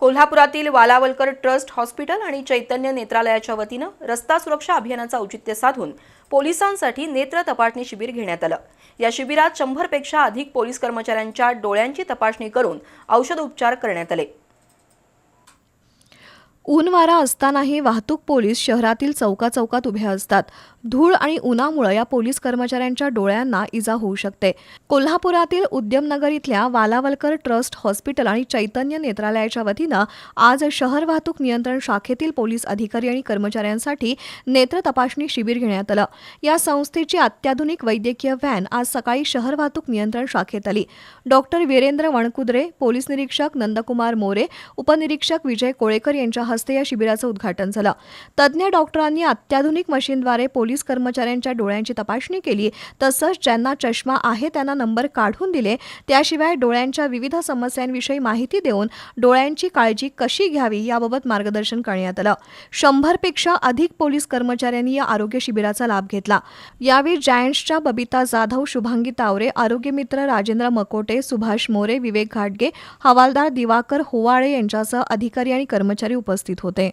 कोल्हापुरातील Walawalkar trust hospital आणि चैतन्य नेत्रालयाच्या वतीनं रस्ता सुरक्षा अभियानाचं औचित्य साधून पोलिसांसाठी नेत्र तपासणी शिबिर घेण्यात आलं. या शिबिरात शंभरपेक्षा अधिक पोलीस कर्मचाऱ्यांच्या डोळ्यांची तपासणी करून औषध उपचार करण्यात आले. ऊन वारा असतानाही वाहतूक पोलीस शहरातील चौका चौकात उभे असतात. धूळ आणि उन्हामुळे या पोलीस कर्मचाऱ्यांच्या डोळ्यांना इजा होऊ शकते. कोल्हापुरातील उद्यमनगर इथल्या वालावलकर ट्रस्ट हॉस्पिटल आणि चैतन्य नेत्रालयाच्या वतीनं आज शहर वाहतूक नियंत्रण शाखेतील पोलीस अधिकारी आणि कर्मचाऱ्यांसाठी नेत्र तपासणी शिबिर घेण्यात आलं. या संस्थेची अत्याधुनिक वैद्यकीय व्हॅन आज सकाळी शहर वाहतूक नियंत्रण शाखेत आली. डॉक्टर वीरेंद्र वणकुद्रे पोलीस निरीक्षक नंदकुमार मोरे उपनिरीक्षक विजय कोळेकर यांच्या हस्ते या शिबिराचं उद्घाटन झालं. तज्ज्ञ डॉक्टरांनी अत्याधुनिक मशीनद्वारे पोलीस कर्मचाऱ्यांच्या डोळ्यांची तपासणी केली. तसंच ज्यांना चष्मा आहे त्यांना नंबर काढून दिले. त्याशिवाय डोळ्यांच्या विविध समस्यांविषयी माहिती देऊन डोळ्यांची काळजी कशी घ्यावी याबाबत मार्गदर्शन करण्यात आलं. शंभरपेक्षा अधिक पोलीस कर्मचाऱ्यांनी या आरोग्य शिबिराचा लाभ घेतला. यावेळी जायंट्सच्या बबिता जाधव शुभांगी तावरे आरोग्यमित्र राजेंद्र मकोटे सुभाष मोरे विवेक घाटगे हवालदार दिवाकर होवाळे यांच्यासह अधिकारी आणि कर्मचारी उपस्थित उपस्थित होते.